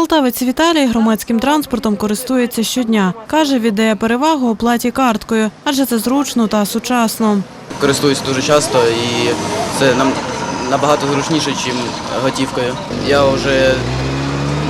Полтавець Віталій громадським транспортом користується щодня. Каже, віддає перевагу оплаті карткою, адже це зручно та сучасно. користуюсь дуже часто і це нам набагато зручніше, ніж готівкою. Я вже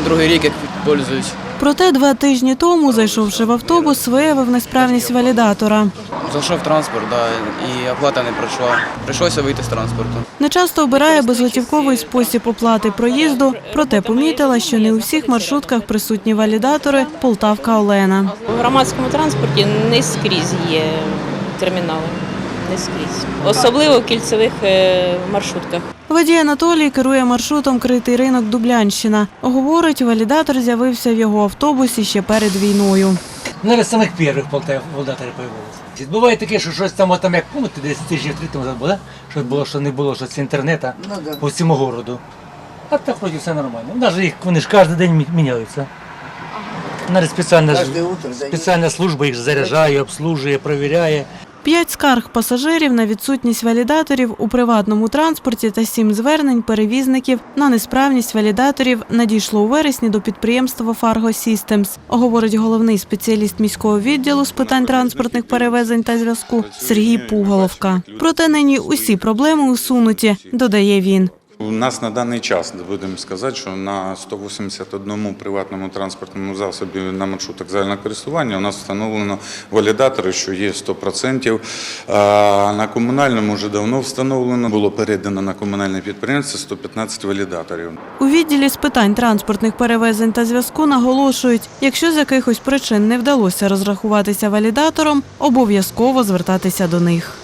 другий рік як пользуюсь. Проте два тижні тому, зайшовши в автобус, виявив несправність валідатора. Зайшов в транспорт, да, і оплата не пройшла. Прийшлося вийти з транспорту. Нечасто обирає безготівковий спосіб оплати проїзду, проте помітила, що не у всіх маршрутках присутні валідатори Полтавка Олена. У громадському транспорті не скрізь є термінали. Не скрізь. Особливо в кільцевих е, маршрутках. Водій Анатолій керує маршрутом Критий ринок Дублянщина. Говорить, валідатор з'явився в його автобусі ще перед війною. Наверное, самих перших Полтав володарів. Буває таке, що щось там, там як помните, десь тижнів три тому було, що було, що не було, що це інтернету по всьому городу. А так вроді все нормально. Навіть їх вони ж кожен день міняються. Навіть спеціальна, спеціальна служба їх заряджає, обслужує, перевіряє. П'ять скарг пасажирів на відсутність валідаторів у приватному транспорті та сім звернень перевізників на несправність валідаторів надійшло у вересні до підприємства Фарго Systems, говорить головний спеціаліст міського відділу з питань транспортних перевезень та зв'язку Сергій Пуголовка. Проте нині усі проблеми усунуті, додає він. У нас на даний час будемо сказати, що на 181 приватному транспортному засобі на маршрутах загального користування у нас встановлено валідатори, що є 100%. А на комунальному вже давно встановлено, було передано на комунальне підприємство 115 валідаторів. У відділі з питань транспортних перевезень та зв'язку наголошують, якщо з якихось причин не вдалося розрахуватися валідатором, обов'язково звертатися до них.